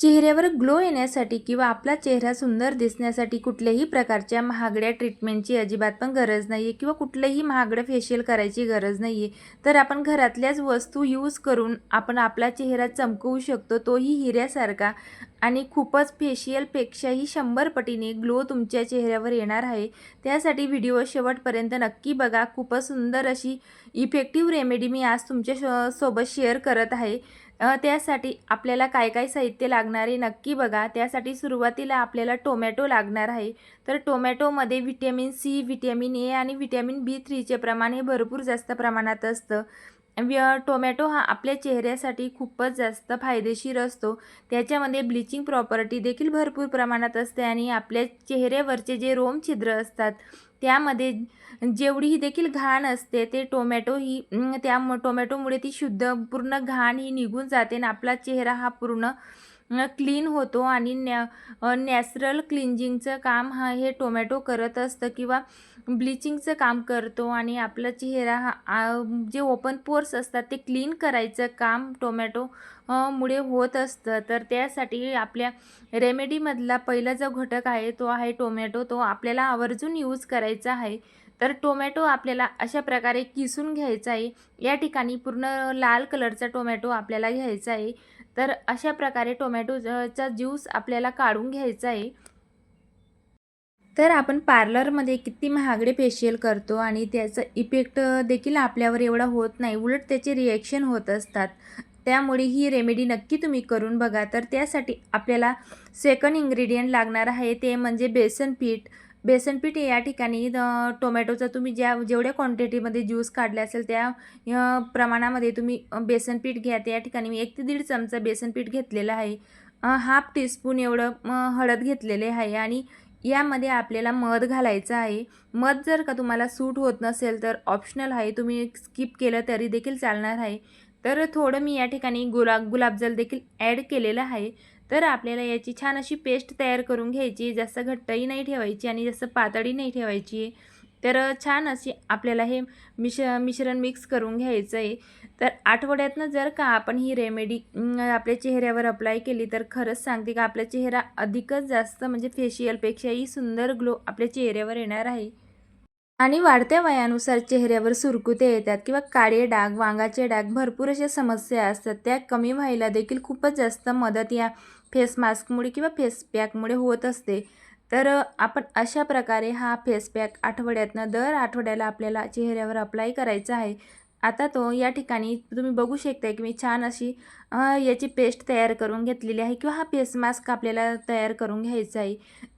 चेहऱ्यावर ग्लो येण्यासाठी किंवा आपला चेहरा सुंदर दिसण्यासाठी कुठल्याही प्रकारच्या महागड्या ट्रीटमेंटची अजिबात पण गरज नाही आहे किंवा कुठलंही महागडं फेशियल करायची गरज नाही आहे तर आपण घरातल्याच वस्तू यूज करून आपण आपला चेहरा चमकवू शकतो तोही हिऱ्यासारखा. आणि खूपच फेशियलपेक्षाही शंभर पटीने ग्लो तुमच्या चेहऱ्यावर येणार आहे. त्यासाठी व्हिडिओ शेवटपर्यंत नक्की बघा. खूपच सुंदर अशी इफेक्टिव्ह रेमेडी मी आज तुमच्या श- सोबत शेअर करत आहे. त्यासाठी आपल्याला काय काय साहित्य लागणार आहे नक्की बघा. त्यासाठी सुरुवातीला आपल्याला टोमॅटो लागणार आहे. तर टोमॅटोमध्ये व्हिटॅमिन सी व्हिटॅमिन ए आणि व्हिटॅमिन बी थ्रीचे प्रमाण हे भरपूर जास्त प्रमाणात असतं. टोमॅटो हा आपल्या चेहऱ्यासाठी खूपच जास्त फायदेशीर असतो. त्याच्यामध्ये ब्लिचिंग प्रॉपर्टी देखील भरपूर प्रमाणात असते आणि आपल्या चेहऱ्यावरचे जे रोम छिद्र असतात त्यामध्ये जेवढी ही देखील घाण असते ते टोमॅटो ही त्या टोमॅटोमुळे ती शुद्ध पूर्ण घाण ही निघून जाते आणि आपला चेहरा हा पूर्ण क्लीन होतो आणि नॅ नॅचरल क्लिन्जिंगचं काम हा हे टोमॅटो करत असतं किंवा ब्लिचिंगचं काम करतो आणि आपला चेहरा हा जे ओपन पोर्स असतात ते क्लीन करायचं काम टोमॅटो मुळे होत असतं. तर त्यासाठी आपल्या रेमेडीमधला पहिला जो घटक आहे तो आहे टोमॅटो. तो आपल्याला आवर्जून यूज करायचा आहे. तर टोमॅटो आपल्याला अशा प्रकारे किसून घ्यायचा आहे. या ठिकाणी पूर्ण लाल कलरचा टोमॅटो आपल्याला घ्यायचा आहे. तर अशा प्रकारे टोमॅटोचा ज्यूस आपल्याला काढून घ्यायचा आहे. तर आपण पार्लरमध्ये किती महागडे फेशियल करतो आणि त्याचा इफेक्ट देखील आपल्यावर एवढा होत नाही. उलट त्याचे रिॲक्शन होत असतात. त्यामुळे ही रेमेडी नक्की तुम्ही करून बघा. तर त्यासाठी आपल्याला सेकंड इंग्रेडियंट लागणार आहे. ते म्हणजे बेसन पीठ. बेसन पीठ या ठिकाणी टोमॅटोचा तुम्ही ज्या जेवढ्या क्वांटिटीमध्ये ज्यूस काढले असेल त्या प्रमाणामध्ये तुम्ही बेसन पीठ घ्या. त्या ठिकाणी मी एक ते दीड चमचा बेसन पीठ घेतलेलं आहे. हाफ टीस्पून एवढं हळद घेतलेले आहे आणि यामध्ये आपल्याला मध घालायचं आहे. मध जर का तुम्हाला सूट होत नसेल तर ऑप्शनल आहे. तुम्ही स्किप केलं तरी देखील चालणार आहे. तर थोडं मी या ठिकाणी गुलाब गुलाबजल देखील ॲड केलेलं आहे. तर आपल्याला याची छान अशी पेस्ट तयार करून घ्यायची जास्त घट्टही नाही ठेवायची आणि जास्त पातळी नाही ठेवायची. तर छान अशी आपल्याला हे मिश मिश्रण मिक्स करून घ्यायचं आहे तर आठवड्यातनं जर का आपण ही रेमेडी आपल्या चेहऱ्यावर अप्लाय केली तर खरंच सांगते का आपला चेहरा अधिकच जास्त म्हणजे फेशियलपेक्षाही सुंदर ग्लो आपल्या चेहऱ्यावर येणार आहे. आणि वाढत्या वयानुसार चेहऱ्यावर सुरकुते येतात किंवा काळे डाग वांगाचे डाग भरपूर अशा समस्या असतात. त्या कमी व्हायला देखील खूपच जास्त मदत या फेस मास्कमुळे किंवा फेस पॅकमुळे होत असते. तर आपण अशा प्रकारे हा फेस पॅक आठवड्यातनं दर आठवड्याला आपल्याला चेहऱ्यावर अप्लाय करायचा आहे. आता तो या ठिकाणी तुम्ही बघू शकता की मी छान अशी याची पेस्ट तयार करून घेतलेली आहे किंवा हा फेस मास्क आपल्याला तयार करून घ्यायचा आहे.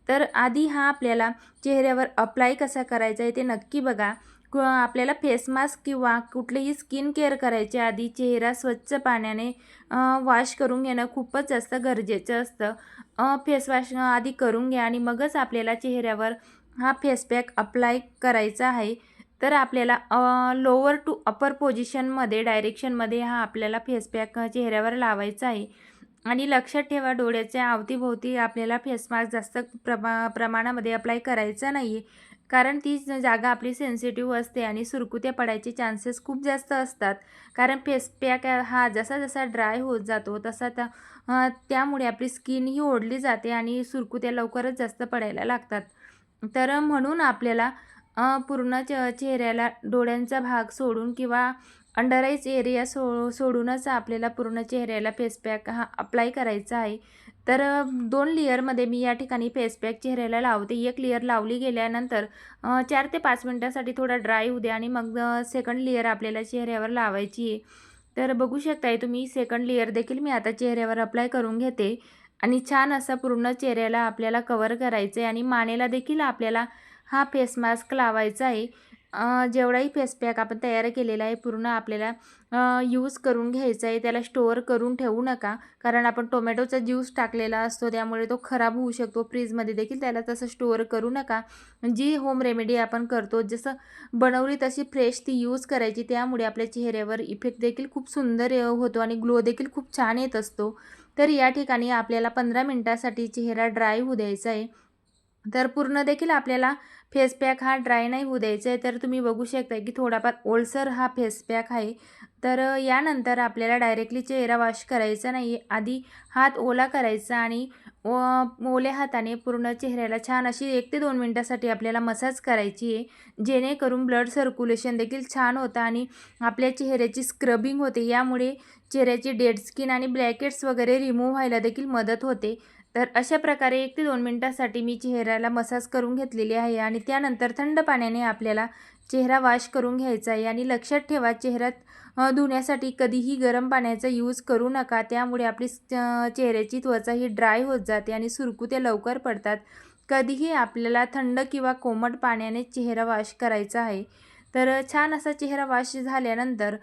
तर आधी हा आपल्याला चेहऱ्यावर अप्लाय कसा करायचा आहे ते नक्की बघा. आपल्याला फेस मास्क किंवा कुठलेही स्किन केअर करायच्या आधी चेहरा स्वच्छ पाण्याने वॉश करून घेणं खूपच जास्त गरजेचं असतं. फेस वॉश आधी करून घ्या आणि मगच आपल्याला चेहऱ्यावर हा फेस पॅक अप्लाय करायचा आहे. तर आपल्याला लोअर टू अपर पोझिशनमध्ये डायरेक्शनमध्ये हा आपल्याला फेस पॅक चेहऱ्यावर लावायचा आहे. आणि लक्षात ठेवा डोळ्याच्या अवतीभोवती आपल्याला फेस मास्क जास्त प्रमा प्रमाणामध्ये अप्लाय करायचा नाही आहे कारण ती जागा आपली सेन्सिटिव्ह असते आणि सुरकुत्या पडायचे चान्सेस खूप जास्त असतात. कारण फेस पॅक हा जसा जसा ड्राय होत जातो तसा त्या त्यामुळे आपली स्किन ही ओढली जाते आणि सुरकुत्या लवकरच जास्त पडायला लागतात. तर म्हणून आपल्याला पूर्ण च चेहऱ्याला डोळ्यांचा भाग सोडून किंवा अंडर आईज एरिया सो सोडूनच आपल्याला पूर्ण चेहऱ्याला फेस पॅक हा अप्लाय करायचा आहे. तर दोन लेअरमध्ये मी या ठिकाणी फेस पॅक चेहऱ्याला लावते. एक लेअर लावली गेल्यानंतर चार ते पाच मिनटासाठी थोडा ड्राय होऊ द्या आणि मग सेकंड लेअर आपल्याला चेहऱ्यावर लावायची आहे. तर बघू शकताय तुम्ही सेकंड लेअर देखील मी आता चेहऱ्यावर अप्लाय करून घेते. आणि छान असा पूर्ण चेहऱ्याला आपल्याला कवर करायचं आहे आणि मानेला देखील आपल्याला हा फेस मास्क लावायचा आहे. जेवढाही फेस पॅक आपण तयार केलेला आहे पूर्ण आपल्याला यूज करून घ्यायचा आहे त्याला स्टोअर करून ठेवू नका. कारण आपण टोमॅटोचा ज्यूस टाकलेला असतो त्यामुळे तो खराब होऊ शकतो. फ्रीजमध्ये देखील त्याला तसं स्टोअर करू नका. जी होम रेमेडी आपण करतो जसं बनवली तशी फ्रेश ती यूज करायची त्यामुळे आपल्या चेहऱ्यावर इफेक्ट देखील खूप सुंदर होतो आणि ग्लो देखील खूप छान येत असतो. तर या ठिकाणी आपल्याला पंधरा मिनटासाठी चेहरा ड्राय होऊ द्यायचा आहे. तर पूर्ण देखील आपल्याला फेस पॅक हा ड्राय नाही होऊ द्यायचा आहे. तर तुम्ही बघू शकता की थोडाफार ओलसर हा फेस पॅक आहे. तर यानंतर आपल्याला डायरेक्टली चेहरा वॉश करायचा नाही आहे आधी हात ओला करायचा आणि ओ ओल्या हाताने पूर्ण चेहऱ्याला छान अशी एक ते दोन मिनटासाठी आपल्याला मसाज करायची आहे. जेणेकरून ब्लड सर्क्युलेशन देखील छान होतं आणि आपल्या चेहऱ्याची स्क्रबिंग होते. यामुळे चेहऱ्याची डेड स्किन आणि ब्लॅकेट्स वगैरे रिमूव्ह व्हायला देखील मदत होते. तर अशा प्रकारे एक ते दोन मिनटासाठी मी चेहऱ्याला मसाज करून घेतलेली आहे आणि त्यानंतर थंड पाण्याने आपल्याला चेहरा वॉश करून घ्यायचा आहे आणि लक्षात ठेवा चेहऱ्यात धुण्यासाठी कधीही गरम पाण्याचा यूज करू नका. त्यामुळे आपली चेहऱ्याची त्वचा ही ड्राय होत जाते आणि सुरकुत्या लवकर पडतात. कधीही आपल्याला थंड किंवा कोमट पाण्याने चेहरा वॉश करायचा आहे. तर छान असा चेहरा वॉश झाल्यानंतर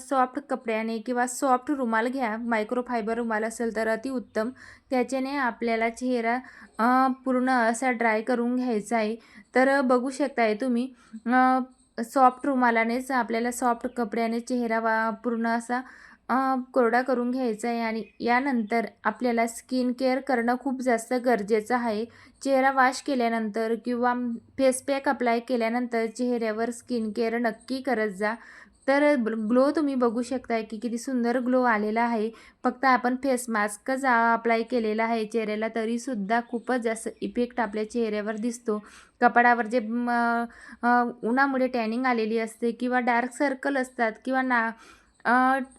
सॉफ्ट कपड्याने किंवा सॉफ्ट रुमाल घ्या. मायक्रोफायबर रुमाल असेल तर अतिउत्तम त्याच्याने आपल्याला चेहरा पूर्ण असा ड्राय करून घ्यायचा आहे. तर बघू शकताय तुम्ही सॉफ्ट रुमालानेच आपल्याला सॉफ्ट कपड्याने चेहरा वा पूर्ण असा कोरडा करून घ्यायचा आहे आणि यानंतर आपल्याला स्किन केअर करणं खूप जास्त गरजेचं आहे. चेहरा वॉश केल्यानंतर किंवा फेस पॅक अप्लाय केल्यानंतर चेहऱ्यावर स्किन केअर नक्की करत जा. तर ग्लो तुम्ही बघू शकताय की किती सुंदर ग्लो आलेला आहे. फक्त आपण फेस मास्कच अप्लाय केलेला आहे चेहऱ्याला तरीसुद्धा खूपच जास्त इफेक्ट आपल्या चेहऱ्यावर दिसतो. कपाडावर जे उन्हामुळे टॅनिंग आलेली असते किंवा डार्क सर्कल असतात किंवा ना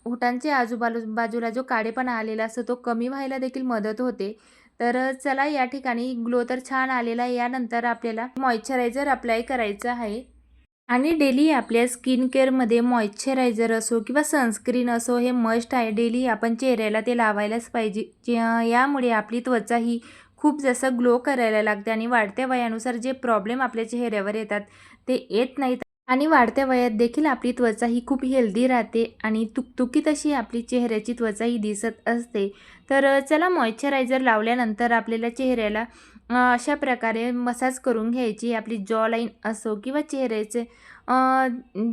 ओठांचे आजूबाजू बाजूला जो काळेपणा आलेला असतो तो कमी व्हायला देखील मदत होते. तर चला या ठिकाणी ग्लो तर छान आलेला आहे. यानंतर आपल्याला मॉइश्चरायझर अप्लाय करायचं आहे. आणि डेली आपल्या स्किन केअरमध्ये मॉइश्चरायझर असो किंवा सनस्क्रीन असो हे मस्ट आहे. डेली आपण चेहऱ्याला ते लावायलाच पाहिजे. जे- यामुळे आपली त्वचा ही खूप जास्त ग्लो करायला लागते आणि वाढत्या वयानुसार जे प्रॉब्लेम आपल्या चेहऱ्यावर येतात ते येत नाहीत. आणि वाढत्या वयात देखील आपली त्वचा ही खूप हेल्दी राहते आणि तुकतुकीत अशी आपली चेहऱ्याची त्वचा ही दिसत असते. तर चला मॉइश्चरायझर लावल्यानंतर आपल्याला चेहऱ्याला अशा प्रकारे मसाज करून घ्यायची. आपली जॉ लाईन असो किंवा चेहऱ्याचे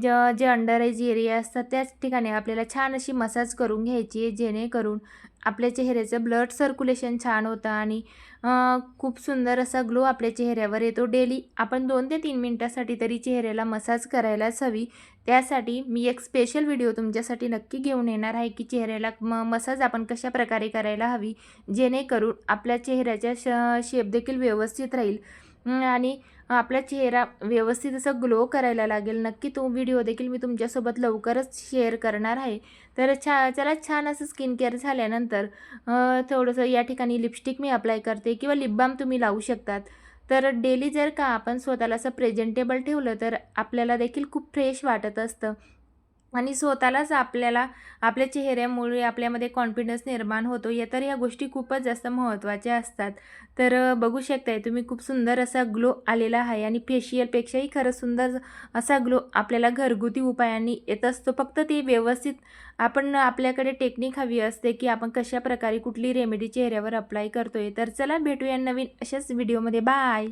ज जे अंडर एरिया असतात त्याच ठिकाणी आपल्याला छान अशी मसाज करून घ्यायची आहे जेणेकरून आपल्या चेहऱ्याचं ब्लड सर्क्युलेशन छान होतं आणि खूप सुंदर असा ग्लो आपल्या चेहऱ्यावर येतो. डेली आपण दोन ते तीन मिनटासाठी तरी चेहऱ्याला मसाज करायलाच हवी. त्यासाठी मी एक स्पेशल व्हिडिओ तुमच्यासाठी नक्की घेऊन येणार आहे की चेहऱ्याला म मसाज आपण कशा प्रकारे करायला हवी जेणेकरून आपल्या चेहऱ्याच्या श शेप देखील व्यवस्थित राहील. आणि आपला चेहरा व्यवस्थित असं ग्लो करायला लागेल. नक्की तो व्हिडिओ देखील मी तुमच्यासोबत लवकरच शेअर करणार आहे. तर छा चला छान असं स्किन केअर झाल्यानंतर थोडंसं या ठिकाणी लिपस्टिक मी अप्लाय करते. किंवा लिपबाम तुम्ही लावू शकतात. तर डेली जर का आपण स्वतःला असं प्रेझेंटेबल ठेवलं तर आपल्याला देखील खूप फ्रेश वाटत असतं. आणि स्वतःलाच आपल्याला आपल्या चेहऱ्यामुळे आपल्यामध्ये कॉन्फिडन्स निर्माण होतो. या तर या गोष्टी खूपच जास्त महत्त्वाच्या असतात. तर बघू शकताय तुम्ही खूप सुंदर असा ग्लो आलेला आहे आणि फेशियलपेक्षाही खरं सुंदर असा ग्लो आपल्याला घरगुती उपायांनी येत असतो. फक्त ते व्यवस्थित आपण आपल्याकडे टेक्निक हवी असते की आपण कशा प्रकारे कुठली रेमेडी चेहऱ्यावर अप्लाय करतोय. तर चला भेटूया नवीन अशाच व्हिडिओमध्ये बाय